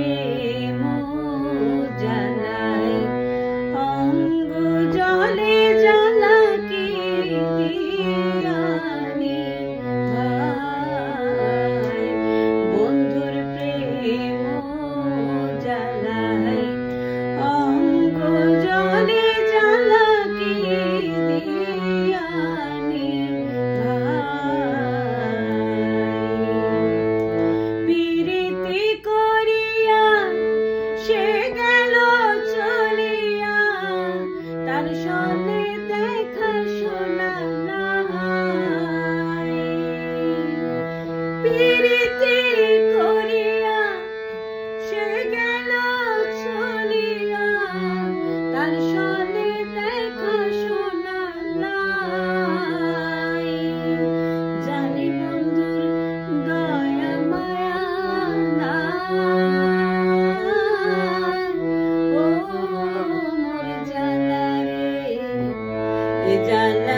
রে পিরিতি করিয়া সে গেল চলিয়া? তার সনে দেখা শোনা নাই। জানি বন্ধুর দয়া, মায়া নাই। ও মোর জালা রে জালা